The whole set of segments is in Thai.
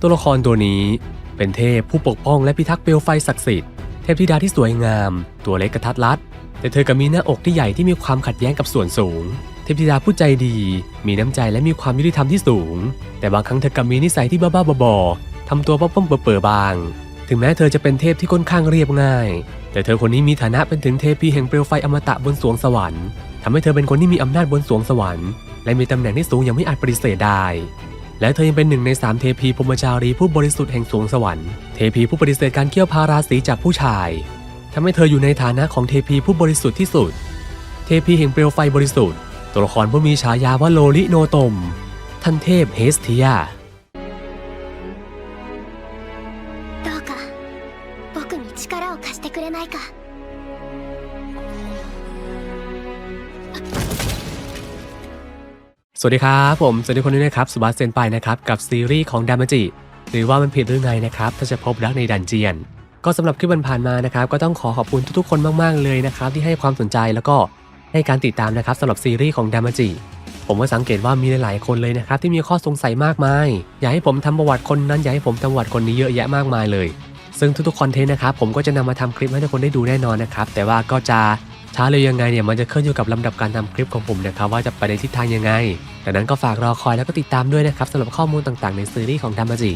ตัวละครตัวนี้เป็นเทพผู้ปกป้องและพิทักษ์เปลวไฟศักดิ์สิทธิ์เทพธิดาที่สวยงาม ตัวเล็กกระทัดรัด แต่เธอก็มีหน้าอกที่ใหญ่ที่มีความขัดแย้งกับส่วนสูง เทพธิดาผู้ใจดี มีน้ำใจและมีความยุติธรรมที่สูง แต่บางครั้งเธอก็มีนิสัยที่บ้าๆบอๆทำตัวป้อมๆเป๋อๆบาง ถึงแม้เธอจะเป็นเทพที่ค่อนข้างเรียบง่าย แต่เธอคนนี้มีฐานะเป็นถึงเทพีแห่งเปลวไฟอมตะบนสวงสวรรค์ทำให้เธอเป็นคนที่มีอำนาจบนสวงสวรรค์และมีตำแหน่งที่สูงอย่างไม่อาจปฏิเสธได้ และเธอยังเป็นหนึ่งในสามเทพีพรมจารีผู้บริสุทธิ์แห่งสวงสวรรค์เทพีผู้ปฏิเสธการเกี่ยวพาราสีจากผู้ชายทำให้เธออยู่ในฐานะของเทพีผู้บริสุทธิ์ที่สุด เทพีแห่งเปลวไฟบริสุทธิ์ ตัวละครผู้มีฉายาว่าโลลิโนตม ท่านเทพเฮสเทีย สวัสดีครับ ผมสวัสดีคนนี้นะครับสุบัสเซนไปนะครับ กับซีรีส์ของดามาจิหรือว่ามันผิดหรือไงนะครับ ถ้าจะพบรักในดันเจียน ก็สำหรับคลิปผ่านมานะครับ ก็ต้องขอขอบคุณทุกๆคนมากๆเลยนะครับ ที่ให้ความสนใจแล้วก็ให้การติดตามนะครับสำหรับซีรีส์ของดามาจิผมก็สังเกตว่ามีหลายๆคนเลยนะครับ ที่มีข้อสงสัยมากมาย อยากให้ผมทำประวัติคนนั้นอยากให้ผมทำประวัติคนนี้เยอะแยะมากมายเลย ซึ่งทุกๆคอนเทนต์นะครับผมก็จะนำมาทำคลิปให้ทุกคนได้ดูแน่นอนนะครับแต่ว่าก็จะช้าเลยยังไงเนี่ยมันจะขึ้นอยู่กับลำดับการทำคลิปของผมนะครับว่าจะไปในทิศทางยังไง ดังนั้นก็ฝากรอคอยแล้วก็ติดตามด้วยนะครับสำหรับข้อมูลต่างๆ ในซีรีส์ของดามาจิ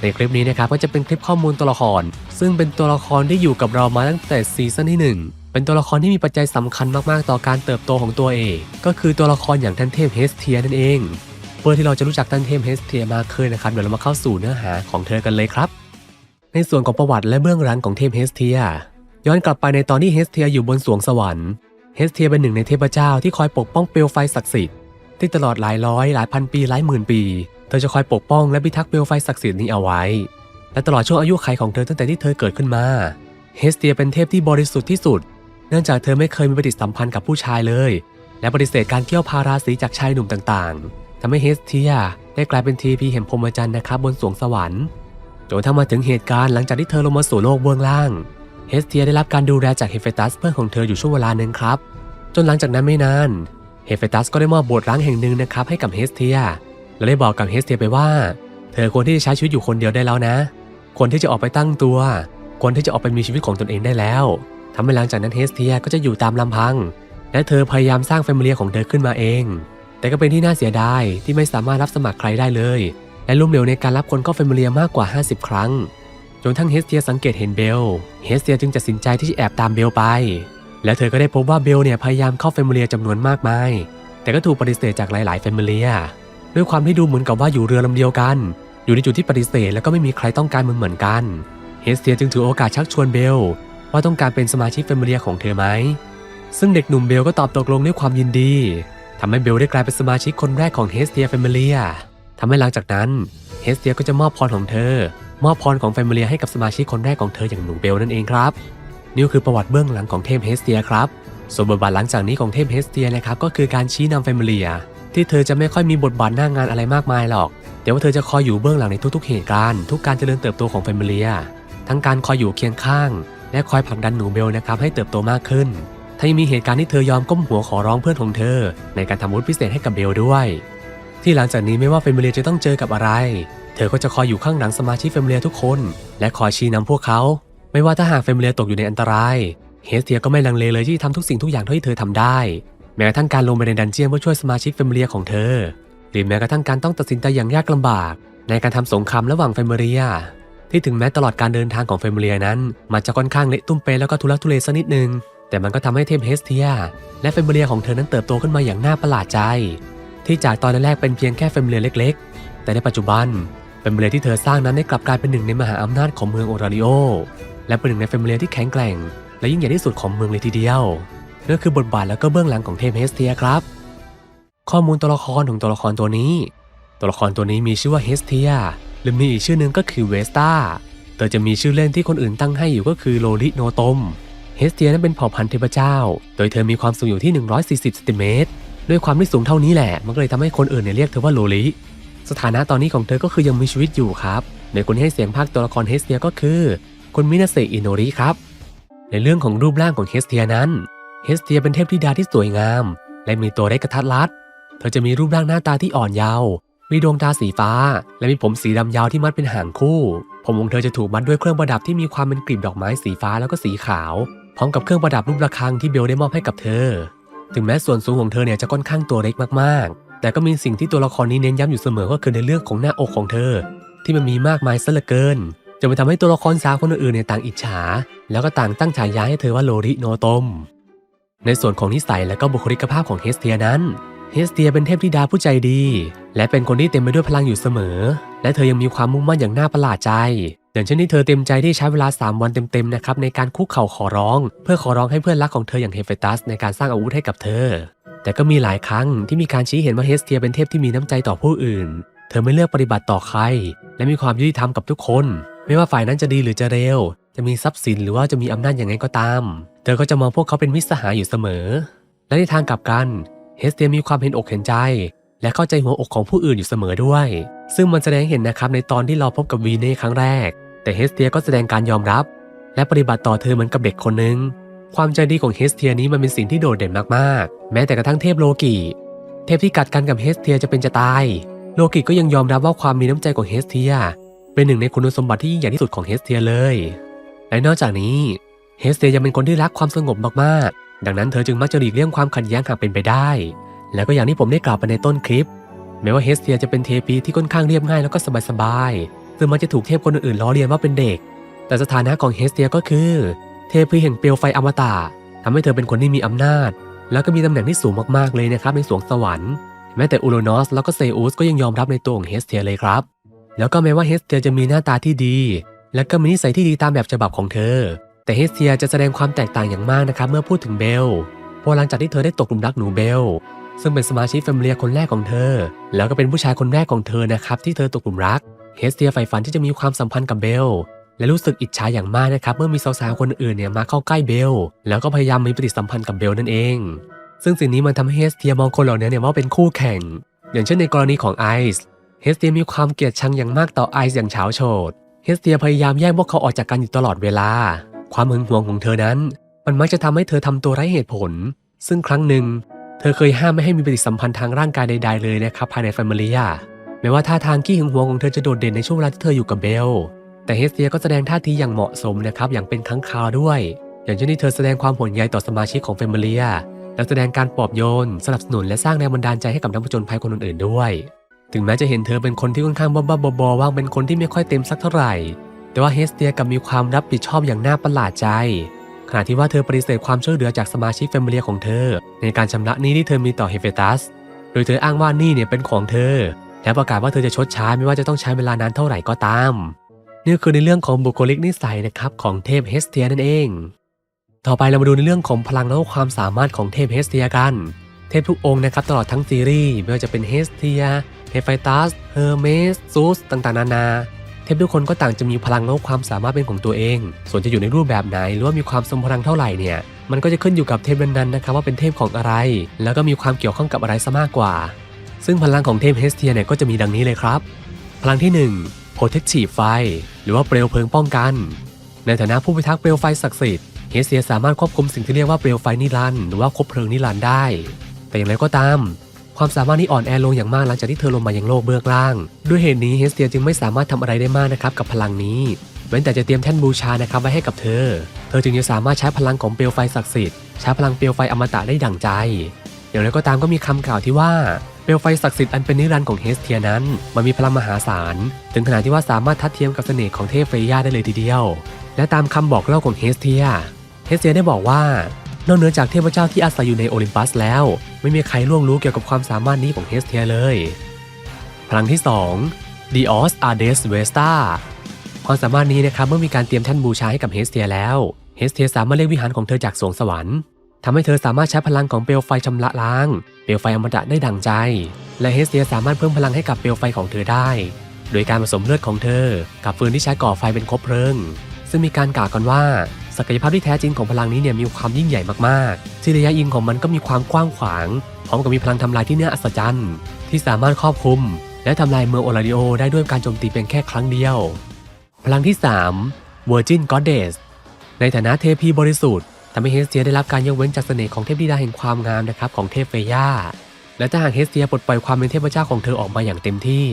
ในคลิปนี้นะครับก็จะเป็นคลิปข้อมูลตัวละคร ซึ่งเป็นตัวละครที่อยู่กับเรามาตั้งแต่ซีซั่นที่ 1 เป็นตัวละครที่มีปัจจัยสำคัญมากๆ ต่อการเติบโตของตัวเอง ก็คือตัวละครอย่างท่านเทพเฮสเทียนั่นเอง เพื่อที่เราจะรู้จักท่านเทพเฮสเทียมากขึ้นนะครับเดี๋ยวเรามาเข้าสู่เนื้อหาของเธอกันเลยครับ ในส่วนของประวัติและเบื้องหลังของเทพเฮสเทียย้อนกลับไปในตอนที่เฮสเทียอยู่บนสวงสวรรค์เฮสเทียเป็นหนึ่งในเทพเจ้าที่คอยปกป้องเปลวไฟศักดิ์สิทธิ์ ที่ตลอดหลายร้อยหลายพันปีหลายหมื่นปี เธอจะคอยปกป้องและพิทักษ์เปลวไฟศักดิ์สิทธิ์นี้เอาไว้ และตลอดช่วงอายุขัยของเธอตั้งแต่ที่เธอเกิดขึ้นมา เฮสเทียเป็นเทพที่บริสุทธิ์ที่สุด เนื่องจากเธอไม่เคยมีปฏิสัมพันธ์กับผู้ชายเลย และปฏิเสธการเกี่ยวพาราสีจากชายหนุ่มต่างๆทำให้เฮสเทียได้กลายเป็นทีพีแห่งพรหมจรรย์นะครับบนสวงสวรรค์จนทั้งมาถึงเหตุการณ์หลังจากที่เธอลงมาสู่โลกเบื้องล่าง เฮสเทียได้รับการดูแลจากเฮเฟตัสเพื่อนของเธออยู่ช่วงเวลาหนึ่งครับ จนหลังจากนั้นไม่นาน เฮเฟตัสก็ได้มอบบทร้างแห่งหนึ่งนะครับให้กับเฮสเทีย และได้บอกกับเฮสเทียไปว่า เธอควรที่จะใช้ชีวิตอยู่คนเดียวได้แล้วนะควรที่จะออกไปตั้งตัวควรที่จะออกไปมีชีวิตของตนเองได้แล้วทำให้หลังจากนั้นเฮสเทียก็จะอยู่ตามลำพัง และเธอพยายามสร้างแฟมิเลียของเธอขึ้นมาเอง แต่ก็เป็นที่น่าเสียดายที่ไม่สามารถรับสมัครใครได้เลย และล้มเหลวในการรับคนเข้าแฟมิเลียมากกว่า 50 ครั้ง จนทั้งเฮสเทียสังเกตเห็นเบล เฮสเทียจึงตัดสินใจที่จะแอบตามเบลไป และเธอก็ได้พบว่าเบลเนี่ยพยายามเข้าแฟมิเลียจำนวนมากมาย แต่ก็ถูกปฏิเสธจากหลายๆแฟมิเลียด้วยความที่ดูเหมือนกับว่าอยู่เรือลำเดียวกัน อยู่ในจุดที่ปฏิเสธแล้วก็ไม่มีใครต้องการมือนเหมือนกัน เฮสเทียจึงถือโอกาสชักชวนเบล ว่าต้องการเป็นสมาชิกแฟมิเลียของเธอไหม ซึ่งเด็กหนุ่มเบลก็ตอบตกลงด้วยความยินดีทำให้เบลได้กลายเป็นสมาชิกคนแรกของเฮสเทียแฟมิเลียทำให้หลังจากนั้นเฮสเทียก็จะมอบพรของเธอ มอบพรของแฟมิเลียให้กับสมาชิกคนแรกของเธออย่างหนุ่มเบลนั่นเองครับ นี่คือประวัติเบื้องหลังของเทพเฮสเทียครับส่วนบทบาทหลังจากนี้ของเทพเฮสเทียนะครับก็คือการชี้นำแฟมิเลียที่เธอจะไม่ค่อยมีบทบาทหน้างานอะไรมากมายหรอก แต่ว่าเธอจะคอยอยู่เบื้องหลังในทุกๆเหตุการณ์ทุกการเจริญเติบโตของแฟมิเลียทั้งการคอยอยู่เคียงข้าง และคอยผลักดันหนูเบลนะครับให้เติบโตมากขึ้นถ้ายังมีเหตุการณ์ที่เธอยอมก้มหัวขอร้องเพื่อนของเธอ ในการทำวุฒิพิเศษให้กับเบลด้วย ที่หลังจากนี้ไม่ว่าแฟมิเลียจะต้องเจอกับอะไร เธอก็จะคอยอยู่ข้างหลังสมาชิกแฟมิเลียทุกคน และคอยชี้นำพวกเขา ไม่ว่าถ้าหากแฟมเลียตกอยู่ในอันตราย เฮสเทียก็ไม่ลังเลเลยที่ทำทุกสิ่งทุกอย่างเท่าที่เธอทำได้ แม้กระทั่งการลงไปในดันเจียนเพื่อช่วยสมาชิกแฟมเลียของเธอ หรือแม้กระทั่งการต้องตัดสินใจอย่างยากลำบาก ในการทำสงครามระหว่างแฟมเลีย ที่ถึงแม้ตลอดการเดินทางของแฟมเลียนั้น มันจะค่อนข้างเละตุ้มเปแล้วก็ทุลักทุเลสักนิดนึง แต่มันก็ทำให้เทพเฮสเทีย และแฟมเลียของเธอนั้นเติบโตขึ้นมาอย่างน่าประหลาดใจ ที่จากตอนแรกเป็นเพียงแค่แฟมเลียเล็ก ๆ แต่ในปัจจุบันแฟมเลียที่เธอสร้างนั้นได้กลับกลายเป็นหนึ่งในมหาอำนาจของเมืองโอราริโอ และเป็นหนึ่งในแฟมิเลียที่แข็งแกร่ง และยิ่งใหญ่ที่สุดของเมืองเลยทีเดียวนั่นคือบทบาทและก็เบื้องหลังของเทพเฮสเทียครับ ข้อมูลตัวละครของตัวละครตัวนี้ ตัวละครตัวนี้มีชื่อว่าเฮสเทียหรือมีอีกชื่อหนึ่งก็คือเวสตาเธอจะมีชื่อเล่นที่คนอื่นตั้งให้อยู่ก็คือโลลิโนตมเฮสเทียนั้นเป็นเผ่าพันธุ์เทพเจ้า โดยเธอมีความสูงอยู่ที่ 140ซนติเมตรด้วยความที่สูงเท่านี้แหละ มันก็เลยทำให้คนอื่นเนี่ยเรียกเธอว่าโลลิ สถานะตอนนี้ของเธอก็คือยังมีชีวิตอยู่ครับ ในคนให้เสียงภาคตัวละครเฮสเทียก็คือ คุณมินาเซอิโนริครับ ในเรื่องของรูปร่างของเฮสเทียนั้น เฮสเทียเป็นเทพธิดาที่สวยงาม และมีตัวเล็กกระทัดรัด เธอจะมีรูปร่างหน้าตาที่อ่อนเยาว์มีดวงตาสีฟ้า และมีผมสีดำยาวที่มัดเป็นหางคู่ ผมของเธอจะถูกมัดด้วยเครื่องประดับที่มีความเป็นกลีบดอกไม้สีฟ้าแล้วก็สีขาว พร้อมกับเครื่องประดับรูประฆังที่เบลได้มอบให้กับเธอ ถึงแม้ส่วนสูงของเธอเนี่ยจะค่อนข้างตัวเล็กมากๆ แต่ก็มีสิ่งที่ตัวละครนี้เน้นย้ำอยู่เสมอก็คือในเรื่องของหน้าอกของเธอ ที่มันมีมากมายซะเหลือเกิน จนไปทำให้ตัวละครสาวคนอื่นๆเนี่ยต่างอิจฉา แล้วก็ต่างตั้งฉายาให้เธอว่าโลริโนโตม ในส่วนของนิสัยและก็บุคลิกภาพของเฮสเทียนั้น เฮสเทียเป็นเทพธิดาผู้ใจดี และเป็นคนที่เต็มไปด้วยพลังอยู่เสมอ และเธอยังมีความมุ่งมั่นอย่างน่าประหลาดใจ อย่างเช่นที่เธอเต็มใจที่ใช้เวลา 3 วันเต็มๆนะครับในการคุกเข่าขอร้อง เพื่อขอร้องให้เพื่อนรักของเธออย่างเฮเฟตัสในการสร้างอาวุธให้กับเธอ แต่ก็มีหลายครั้งที่มีการชี้เห็นว่าเฮสเทียเป็นเทพที่มีน้ำใจต่อผู้อื่น เธอไม่เลือกปฏิบัติต่อใคร และมีความยุติธรรมกับทุกคน ไม่ว่าฝ่ายนั้นจะดีหรือจะเร็ว จะมีทรัพย์สินหรือว่าจะมีอำนาจอย่างไงก็ตาม เธอก็จะมองพวกเขาเป็นมิตรสหายอยู่เสมอ และในทางกลับกัน เฮสเทียมีความเห็นอกเห็นใจ และเข้าใจหัวอกของผู้อื่นอยู่เสมอด้วย ซึ่งมันแสดงเห็นนะครับในตอนที่เราพบกับวีเน่ครั้งแรก แต่เฮสเทียก็แสดงการยอมรับ และปฏิบัติต่อเธอเหมือนกับเด็กคนหนึ่งความใจดีของเฮสเทียนี้มันเป็นสิ่งที่โดดเด่นมากๆ แม้แต่กระทั่งเทพโลกิเทพที่กัดกันกับเฮสเทียจะเป็นจะตาย โลกิก็ยังยอมรับว่าความมีน้ำใจของเฮสเทีย เป็นหนึ่งในคุณสมบัติที่ยิ่งใหญ่ที่สุดของเฮสเทียเลย และนอกจากนี้เฮสเทียยังเป็นคนที่รักความสงบมากๆ ดังนั้นเธอจึงมักจะหลีกเลี่ยงความขัดแย้งหากเป็นไปได้ แล้วก็อย่างที่ผมได้กล่าวไปในต้นคลิป แม้ว่าเฮสเทียจะเป็นเทพีที่ค่อนข้างเรียบง่ายแล้วก็สบายๆ ซึ่งมันจะถูกเทพคนอื่นๆล้อเลียนว่าเป็นเด็ก แต่สถานะของเฮสเทียก็คือ เทพีแห่งเปลวไฟอมตะทำให้เธอเป็นคนที่มีอำนาจ แล้วก็มีตำแหน่งที่สูงมากๆเลยนะครับในสวงสวรรค์ แม้แต่อูโรนอสแล้วก็เซอุสก็ยังยอมรับในตัวของเฮสเทียเลยครับ แล้วก็แม้ว่าเฮสเทียจะมีหน้าตาที่ดี และก็มีนิสัยที่ดีตามแบบฉบับของเธอ แต่เฮสเทียจะแสดงความแตกต่างอย่างมากนะครับเมื่อพูดถึงเบลพราะหลังจากที่เธอได้ตกหลุมรักหนูเบลซึ่งเป็นสมาชิกแฟมิเลียคนแรกของเธอ แล้วก็เป็นผู้ชายคนแรกของเธอนะครับที่เธอตกหลุมรักเฮสเทียใฝ่ฝันที่จะมีความสัมพันธ์กับเบลและรู้สึกอิจฉาอย่างมากนะครับเมื่อมีสาวๆคนอื่นเนี่ยมาเข้าใกล้เบลแล้วก็พยายามมีปฏิสัมพันธ์กับเบลนั่นเอง ซึ่งสิ่งนี้มันทำให้เฮสเทียมองคนเหล่านี้เนี่ยว่าเป็นคู่แข่ง อย่างเช่นในกรณีของไอซ์ เฮสเทียมีความเกลียดชังอย่างมากต่อไอซ์อย่างเฉาโฉดเฮสเทียพยายามแย่งพวกเขาออกจากกันอยู่ตลอดเวลา ความหึงหวงของเธอนั้น มันมักจะทำให้เธอทำตัวไร้เหตุผล ซึ่งครั้งหนึ่ง เธอเคยห้ามไม่ให้มีปฏิสัมพันธ์ทางร่างกายใดๆเลยนะครับภายในแฟมิลี่แม้ว่าท่าทางขี้หึงหวงของเธอจะโดดเด่นในช่วงเวลาที่เธออยู่กับเบล แต่เฮสเทียก็แสดงท่าทีอย่างเหมาะสมนะครับอย่างเป็นครั้งคราวด้วย อย่างเช่นที่เธอแสดงความห่วงใยต่อสมาชิกของแฟมิลี่และแสดงการปลอบโยน สนับสนุนและสร้างแรงบันดาลใจให้กับนักผจญภัยคนอื่นๆด้วย ถึงแม้จะเห็นเธอเป็นคนที่ค่อนข้างบ้าๆบอๆว่างเป็นคนที่ไม่ค่อยเต็มสักเท่าไหร่ แต่ว่าเฮสเทียกับมีความรับผิดชอบอย่างน่าประหลาดใจขณะที่ว่าเธอปฏิเสธความช่วยเหลือจากสมาชิกแฟมิเลี่ของเธอ ในการชำระหนี้ที่เธอมีต่อเฮเฟตัส โดยเธออ้างว่าหนี้เนี่ยเป็นของเธอ และประกาศว่าเธอจะชดใช้ไม่ว่าจะต้องใช้เวลานานเท่าไหร่ก็ตาม นี่คือในเรื่องของบุคลิกนิสัยนะครับของเทพเฮสเทียนั่นเอง ต่อไปเรามาดูในเรื่องของพลังและความสามารถของเทพเฮสเทียกัน เทพทุกองค์นะครับตลอดทั้งซีรีส์ไม่ว่าจะเป็นเฮสเทีย เฮฟไฟตัส เฮอร์เมส ซูส ต่างๆ นานา เทพทุกคนก็ต่างจะมีพลังและความสามารถเป็นของตัวเอง ส่วนจะอยู่ในรูปแบบไหน หรือว่ามีความทรงพลังเท่าไหร่เนี่ย มันก็จะขึ้นอยู่กับเทพนั้นๆนะครับว่าเป็นเทพของอะไร แล้วก็มีความเกี่ยวข้องกับอะไรซะมากกว่า ซึ่งพลังของเทพเฮสเทียเนี่ยก็จะมีดังนี้เลยครับ พลังที่ 1 Protective ไฟหรือว่าเปลวเพลิงป้องกัน ในฐานะผู้พิทักษ์เปลวไฟศักดิ์สิทธิ์เฮสเทียสามารถควบคุมสิ่งที่เรียกว่าเปลวไฟนิรันดร์หรือว่าคบเพลิงนิรันดร์ได้ แต่อย่างไรก็ตาม ความสามารถนี้อ่อนแอลงอย่างมากหลังจากที่เธอลงมายังโลกเบื้องล่าง ด้วยเหตุนี้เฮสเทียจึงไม่สามารถทำอะไรได้มากนะครับกับพลังนี้ เว้นแต่จะเตรียมแท่นบูชานะครับไว้ให้กับเธอ เธอจึงจะสามารถใช้พลังของเปลวไฟศักดิ์สิทธิ์ใช้พลังเปลวไฟอมตะได้ดั่งใจ อย่างไรก็ตามก็มีคำกล่าวที่ว่าเปลวไฟศักดิ์สิทธิ์อันเป็นนิรันดร์ของเฮสเทียนั้น มันมีพลังมหาศาล ถึงขนาดที่ว่าสามารถทัดเทียมกับเสน่ห์ของเทพเฟย่าได้เลยทีเดียว และตามคำบอกเล่าของเฮสเทีย เฮสเทียได้บอกว่า นอกเหนือจากเทพเจ้าที่อาศัยอยู่ในโอลิมปัสแล้ว ไม่มีใครล่วงรู้เกี่ยวกับความสามารถนี้ของเฮสเทียเลย พลังที่2 Dios Ades Vesta ความสามารถนี้นะครับเมื่อมีการเตรียมแท่นบูชาให้กับเฮสเทียแล้วเฮสเทียสามารถเรียกวิหารของเธอจากสวงสวรรค์ทำให้เธอสามารถใช้พลังของเปลวไฟชำระล้าง เปลวไฟอมตะได้ดังใจ และเฮสเทียสามารถเพิ่มพลังให้กับเปลวไฟของเธอได้ โดยการผสมเลือดของเธอ กับฟืนที่ใช้ก่อไฟเป็นคบเพลิง ซึ่งมีการกล่าวกันว่า ศักยภาพที่แท้จริงของพลังนี้เนี่ยมีความยิ่งใหญ่มากๆที่ระยะยิงของมันก็มีความกว้างขวาง พร้อมกับมีพลังทำลายที่น่าอัศจรรย์ ที่สามารถครอบคลุม และทำลายเมืองโอลาดิโอได้ด้วยการโจมตีเพียงแค่ครั้งเดียว พลังที่ 3 Virgin Goddess ในฐานะเทพีบริสุทธิ์ทำให้เฮสเทียได้รับการยกเว้นจากเสน่ห์ของเทพธิดาแห่งความงามนะครับของเทพเฟย่าและถ้าหากเฮสเทียปลดปล่อยความเป็นเทพเจ้าของเธอออกมาอย่างเต็มที่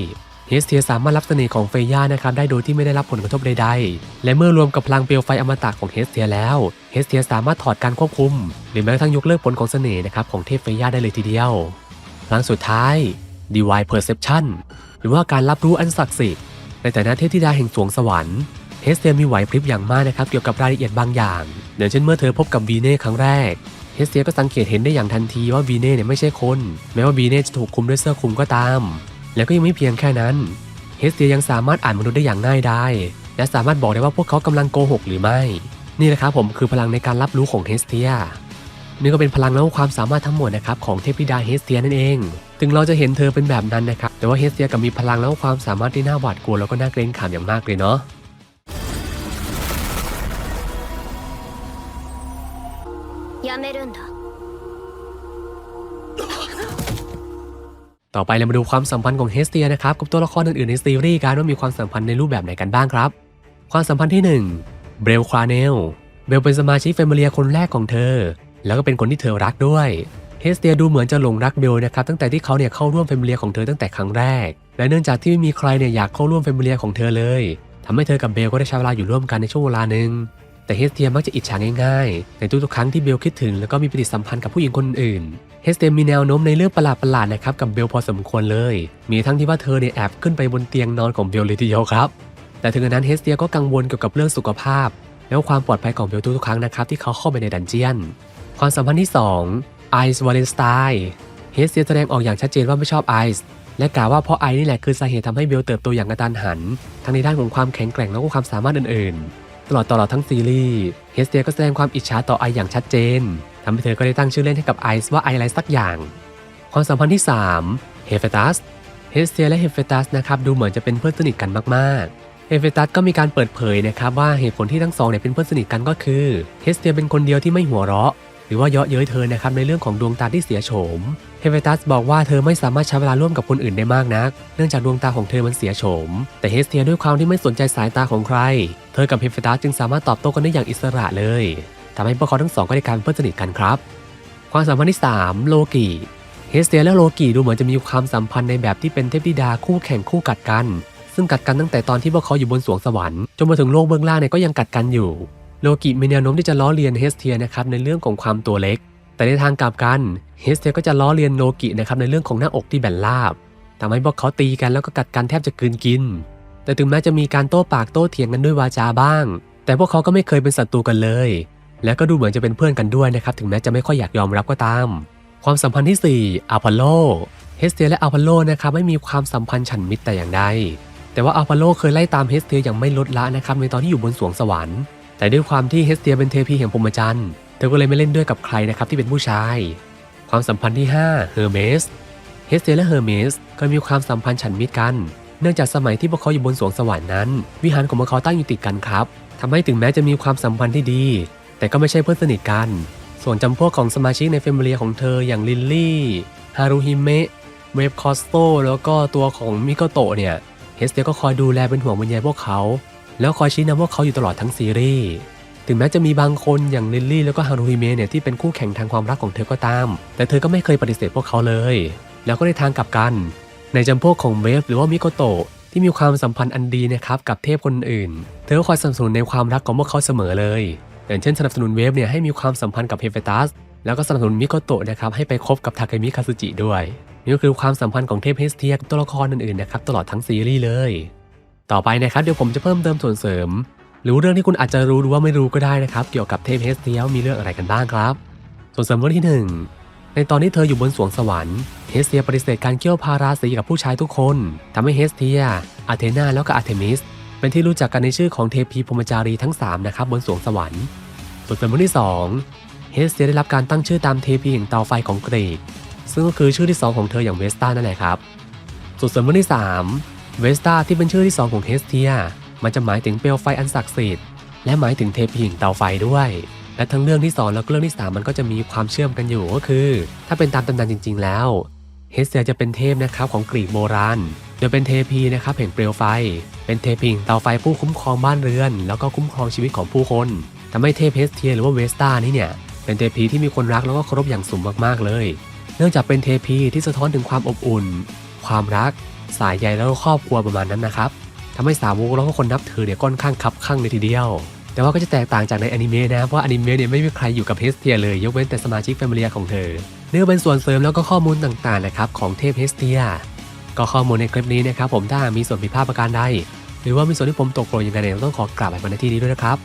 สเทียสามารถรับเสน่ห์ของเฟย่านะครับได้โดยที่ไม่ได้รับผลกระทบใดๆ และเมื่อรวมกับพลังเปลวไฟอมตะของเฮสเทียแล้วเฮสเทียสามารถถอดการควบคุม หรือแม้กระทั่งยกเลิกผลของเสน่ห์นะครับของเทพเฟย่าได้เลยทีเดียวพลังสุดท้าย Divine Perception หรือว่าการรับรู้อันศักดิ์สิทธิ์ในฐานะเทพธิดาแห่งสวงสวรรค์เฮสเทียมีไหวพริบอย่างมากนะครับเกี่ยวกับรายละเอียดบางอย่างอย่างเช่นเมื่อเธอพบกับวีเน่ครั้งแรกเฮสเทียก็สังเกตเห็นได้อย่างทันทีว่าวีเน่เนี่ยไม่ใช่คน แม้ว่าวีเน่จะถูกคุมด้วยเสื้อคลุมก็ตาม แล้วก็ยังไม่เพียงแค่นั้น เฮสเทียยังสามารถอ่านมนุษย์ได้อย่างง่ายดายและสามารถบอกได้ว่าพวกเขากำลังโกหกหรือไม่ นี่แหละครับผมคือพลังในการรับรู้ของเฮสเทีย นี่ก็เป็นพลังและความสามารถทั้งหมดนะครับของเทพธิดาเฮสเทียนั่นเอง ถึงเราจะเห็นเธอเป็นแบบนั้นนะครับ แต่ว่าเฮสเทียกับมีพลังและความสามารถที่น่าหวาดกลัวแล้วก็น่าเกรงขามอย่างมากเลยเนาะ やめるんだ ต่อไปเรามาดูความสัมพันธ์ของเฮสเทียนะครับกับตัวละครอื่นๆในซีรีส์กันว่ามีความสัมพันธ์ในรูปแบบไหนกันบ้างครับ ความสัมพันธ์ที่1เบลคลาเนลเบลเป็นสมาชิกเฟมิเลียคนแรกของเธอ แล้วก็เป็นคนที่เธอรักด้วยเฮสเทียดูเหมือนจะหลงรักเบลนะครับตั้งแต่ที่เขาเนี่ยเข้าร่วมเฟมิเลียของเธอตั้งแต่ครั้งแรก และเนื่องจากที่ไม่มีใครเนี่ยอยากเข้าร่วมเฟมิเลียของเธอเลยทำให้เธอกับเบลก็ได้ใช้เวลาอยู่ร่วมกันในช่วงเวลาหนึ่ง แต่เฮสเทียมักจะอิจฉาง่ายๆ ในทุกๆครั้งที่เบลคิดถึงแล้วก็มีปฏิสัมพันธ์กับผู้หญิงคนอื่น เฮสเทียมีแนวโน้มในเรื่องประหลาดๆนะครับกับเบลพอสมควรเลย มีทั้งที่ว่าเธอเนี่ยแอบขึ้นไปบนเตียงนอนของเบลเลยทีเดียวครับ แต่ถึงกระนั้นเฮสเทียก็กังวลเกี่ยวกับเรื่องสุขภาพ แล้วความปลอดภัยของเบลทุกๆครั้งนะครับที่เขาเข้าไปในดันเจียน ความสัมพันธ์ที่2ไอซ์วาเลนสไตน์เฮสเทียแสดงออกอย่างชัดเจนว่าไม่ชอบไอซ์และกล่าวว่าเพราะไอซ์นี่แหละคือสาเหตุทำให้เบลเติบโตอย่างกระตันหัน ทั้งในด้านของความแข็งแกร่งแล้วก็ความสามารถอื่นๆ ตลอดตลอดทั้งซีรีส์เฮสเทียก็แสดงความอิจฉาต่อไออย่างชัดเจนทำให้เธอก็ได้ตั้งชื่อเล่นให้กับไอซ์ว่าไออะไรสักอย่าง ความสัมพันธ์ที่3เฮเฟตัสเฮสเทียและเฮเฟตัสนะครับดูเหมือนจะเป็นเพื่อนสนิทกันมากๆเฮเฟตัสก็มีการเปิดเผยนะครับว่าเหตุผลที่ทั้งสองเนี่ยเป็นเพื่อนสนิทกันก็คือเฮสเทียเป็นคนเดียวที่ไม่หัวเราะ หรือว่าเยาะเย้ยเธอนะครับในเรื่องของดวงตาที่เสียโฉมเฮเฟตัสบอกว่าเธอไม่สามารถใช้เวลาร่วมกับคนอื่นได้มากนัก เนื่องจากดวงตาของเธอมันเสียโฉม แต่เฮสเทียด้วยความที่ไม่สนใจสายตาของใคร เธอกับเฮเฟตัสจึงสามารถตอบโต้กันได้อย่างอิสระเลยทำให้พวกเขาทั้งสองก็ได้กลายเป็นเพื่อนสนิทกันครับ ความสัมพันธ์ที่ 3 โลกิเฮสเทียและโลกิดูเหมือนจะมีความสัมพันธ์ในแบบที่เป็นเทพธิดาคู่แข่งคู่กัดกัน ซึ่งกัดกันตั้งแต่ตอนที่พวกเขาอยู่บนสวงสวรรค์จนมาถึงโลกเบื้องล่างเนี่ยก็ยังกัดกันอยู่ โลกิมีแนวโน้มที่จะล้อเลียนเฮสเทียนะครับในเรื่องของความตัวเล็ก แต่ในทางกลับกันเฮสเทียก็จะล้อเลียนโลกินะครับในเรื่องของหน้าอกที่แบนราบทำให้พวกเขาตีกันแล้วก็กัดกันแทบจะกืนกิน แต่ถึงแม้จะมีการโต้ปากโต้เถียงกันด้วยวาจาบ้าง แต่พวกเขาก็ไม่เคยเป็นศัตรูกันเลย และก็ดูเหมือนจะเป็นเพื่อนกันด้วยนะครับถึงแม้จะไม่ค่อยอยากยอมรับก็ตาม ความสัมพันธ์ที่4อัลพอลโลเฮสเทียและอัลพอลโลนะครับไม่มีความสัมพันธ์ฉันมิตรแต่อย่างใดแต่ว่าอัลพอลโลเคยไล่ตามเฮสเทียอย่างไม่ลดละนะครับในตอนที่อยู่บนสวงสวรรค์ แต่ด้วยความที่เฮสเทียเป็นเทพีแห่งพรหมจรรย์เธอก็เลยไม่เล่นด้วยกับใครนะครับที่เป็นผู้ชาย ความสัมพันธ์ที่5เฮอร์เมสเฮสเทียและเฮอร์เมสก็มีความสัมพันธ์ฉันมิตรกัน เนื่องจากสมัยที่พวกเขาอยู่บนสวงสวรรค์นั้น วิหารของพวกเขาตั้งอยู่ติดกันครับทำให้ถึงแม้จะมีความสัมพันธ์ที่ดี แต่ก็ไม่ใช่เพื่อนสนิทกัน ส่วนจำพวกของสมาชิกในเฟมิเลียของเธออย่างลิลลี่ฮารุฮิเมะเวฟคอสโตแล้วก็ตัวของมิโกโตะเนี่ยเฮสเทียก็คอยดูแลเป็นห่วงบรรยายพวกเขา แล้วคอยชี้นำพวกเขาอยู่ตลอดทั้งซีรีส์ถึงแม้จะมีบางคนอย่างลิลลี่แล้วก็ฮารุฮิเมะเนี่ยที่เป็นคู่แข่งทางความรักของเธอก็ตาม แต่เธอก็ไม่เคยปฏิเสธพวกเขาเลย แล้วก็ในทางกลับกัน ในจำพวกของเวฟหรือว่ามิโกโตะที่มีความสัมพันธ์อันดีนะครับกับเทพคนอื่น เธอก็คอยสนับสนุนในความรักของพวกเขาเสมอเลย อย่างเช่นสนับสนุนเวฟเนี่ยให้มีความสัมพันธ์กับเฮเฟตัสแล้วก็สนับสนุนมิโกโตะนะครับให้ไปคบกับทาเคมิคาซุจิด้วยนี่ก็คือความสัมพันธ์ของเทพเฮสเทียกับตัวละครอื่นๆนะครับตลอดทั้งซีรีส์เลย ต่อไปนะครับเดี๋ยวผมจะเพิ่มเติมส่วนเสริม หรือเรื่องที่คุณอาจจะรู้หรือว่าไม่รู้ก็ได้นะครับเกี่ยวกับเทพเฮสเทียมีเรื่องอะไรกันบ้างครับ ส่วนเสริมเรื่องที่หนึ่ง ในตอนที่เธออยู่บนสวงสวรรค์เฮสเทียปฏิเสธการเกี่ยวพาราสีกับผู้ชายทุกคนทำให้เฮสเทียอาเทนาแล้วก็อาร์เทมิส เป็นที่รู้จักกันในชื่อของเทพีพรมจารีทั้ง 3 นะครับบนสวงสวรรค์ ส่วนเสริมเรื่องที่ 2 เฮสเทียได้รับการตั้งชื่อตามเทพีแห่งเตาไฟของกรีก ซึ่งก็คือชื่อที่ 2 ของเธออย่างเวสตานั่นแหละครับ ส่วนเสริมเรื่องที่ 3 เวสตาที่เป็นชื่อที่ 2 ของเฮสเทียมันจะหมายถึงเปลวไฟอันศักดิ์สิทธิ์และหมายถึงเทพีแห่งเตาไฟด้วย และทั้งเรื่องที่ 2 แล้วก็เรื่องที่ 3 มันก็จะมีความเชื่อมกันอยู่ก็คือ ถ้าเป็นตามตำนานจริง ๆ แล้วเฮสเทียจะเป็นเทพนะครับของกรีกโบราณโดยเป็นเทพีนะครับแห่งเปลวไฟ เป็นเทพีแห่งเตาไฟผู้คุ้มครองบ้านเรือน แล้วก็คุ้มครองชีวิตของผู้คนทำให้เทพเฮสเทียหรือว่าเวสตานี่เนี่ยเป็นเทพีที่มีคนรักแล้วก็เคารพอย่างสูงมากๆเลย เนื่องจากเป็นเทพีที่สะท้อนถึงความอบอุ่น ความรัก สายใยแล้วก็ครอบครัวประมาณนั้นนะครับทำให้สาวกแล้วก็คนนับถือเนี่ยค่อนข้างคับข้างเลยทีเดียว แต่ว่าก็จะแตกต่างจากในอนิเมะนะ เพราะว่าอนิเมะเนี่ยไม่มีใครอยู่กับเฮสเทียเลย ยกเว้นแต่สมาชิกแฟมิเลียของเธอเนื่อเป็นส่วนเสริมแล้วก็ข้อมูลต่างๆนะครับของเทพเฮสเทียก็ข้อมูลในคลิปนี้นะครับผมถ้ามีส่วนผิดพลาดประการใดหรือว่ามีส่วนที่ผมตกหล่นยังไงเนี่ยต้องขอกราบไปณที่นี้ด้วยนะครับ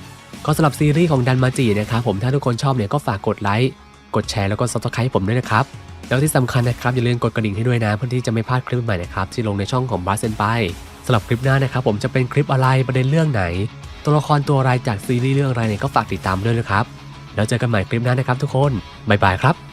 ก็สำหรับซีรีส์ของดันมาจินะครับผมถ้าทุกคนชอบเนี่ยก็ฝากกดไลค์กดแชร์แล้วก็ซับสไครต์ผมด้วยนะครับแล้วที่สำคัญนะครับอย่าลืมกดกระดิ่งให้ด้วยนะเพื่อที่จะไม่พลาดคลิปใหม่นะครับที่ลงในช่องของบาสเซนไปสำหรับคลิปหน้านะครับผมจะเป็นคลิปอะไรประเด็นเรื่องไหน ตัวละครตัวอะไรจากซีรีส์เรื่องอะไรเนี่ยก็ฝากติดตามด้วยนะครับ แล้วเจอกันใหม่คลิปหน้านะครับทุกคน บ๊ายบายครับ